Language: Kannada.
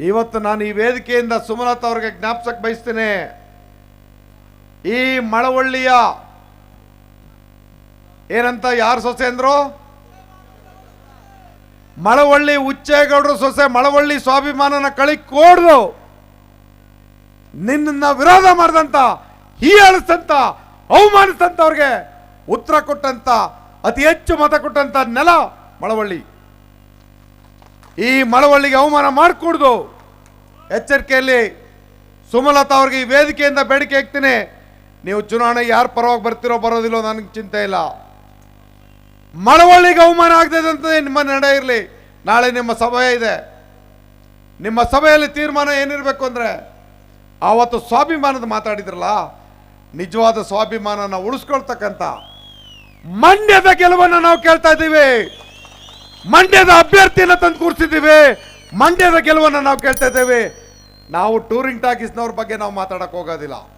ಇವತ್ತು ನಾನು ಈ ವೇದಿಕೆಯಿಂದ ಸುಮಲತಾ ಅವ್ರಿಗೆ ಜ್ಞಾಪಿಸಕ್ ಬಯಸ್ತೇನೆ. ಈ ಮಳವಳ್ಳಿಯ ಏನಂತ, ಯಾರು ಸೊಸೆ ಅಂದ್ರು? ಮಳವಳ್ಳಿ ಉಚ್ಚೇಗೌಡರು ಸೊಸೆ, ಮಳವಳ್ಳಿ ಸ್ವಾಭಿಮಾನನ ಕಳಿ ಕೋಡ್ದು ನಿನ್ನ ವಿರೋಧ ಮಾಡಿದಂತ, ಹೀಯಾಳಿಸ್ತಂತ ಅವಮಾನಿಸ್ತಂತವ್ರಿಗೆ ಉತ್ತರ ಕೊಟ್ಟಂತ, ಅತಿ ಹೆಚ್ಚು ಮತ ಕೊಟ್ಟಂತ ನೆಲ ಮಳವಳ್ಳಿ. ಈ ಮಳವಳ್ಳಿಗೆ ಅವಮಾನ ಮಾಡಿಕೊಡ್ದು. ಎಚ್ಚರಿಕೆಯಲ್ಲಿ ಸುಮಲತಾ ಅವ್ರಿಗೆ ಈ ವೇದಿಕೆಯಿಂದ ಬೇಡಿಕೆ ಹಾಕ್ತೀನಿ ನೀವು ಚುನಾವಣೆ ಯಾರು ಪರವಾಗಿ ಬರ್ತಿರೋ ಬರೋದಿಲ್ಲೋ ನನಗೆ ಚಿಂತೆ ಇಲ್ಲ. ಮಳವಳ್ಳಿಗೆ ಅವಮಾನ ಆಗ್ತದೆ ಅಂತ ನಿಮ್ಮ ನಡೆ ಇರಲಿ. ನಾಳೆ ನಿಮ್ಮ ಸಭೆ ಇದೆ. ನಿಮ್ಮ ಸಭೆಯಲ್ಲಿ ತೀರ್ಮಾನ ಏನಿರಬೇಕು ಅಂದರೆ ಆವತ್ತು ಸ್ವಾಭಿಮಾನದ ಮಾತಾಡಿದ್ರಲ್ಲ, ನಿಜವಾದ ಸ್ವಾಭಿಮಾನನ ಉಳಿಸ್ಕೊಳ್ತಕ್ಕಂಥ ಮಂಡ್ಯದ ಗೆಲುವನ್ನು ನಾವು ಕೇಳ್ತಾ ಇದ್ದೀವಿ. ಮಂಡ್ಯದ ಅಭ್ಯರ್ಥಿಯನ್ನ ತಂದು ಕೂರಿಸಿದ್ದೀವಿ. ಮಂಡ್ಯದ ಗೆಲುವನ್ನು ನಾವು ಕೇಳ್ತಾ ಇದ್ದೇವೆ. ನಾವು ಟೂರಿಂಗ್ ಟಾಕೀಸ್ನವ್ರ ಬಗ್ಗೆ ನಾವು ಮಾತಾಡಕ್ಕೆ ಹೋಗೋದಿಲ್ಲ.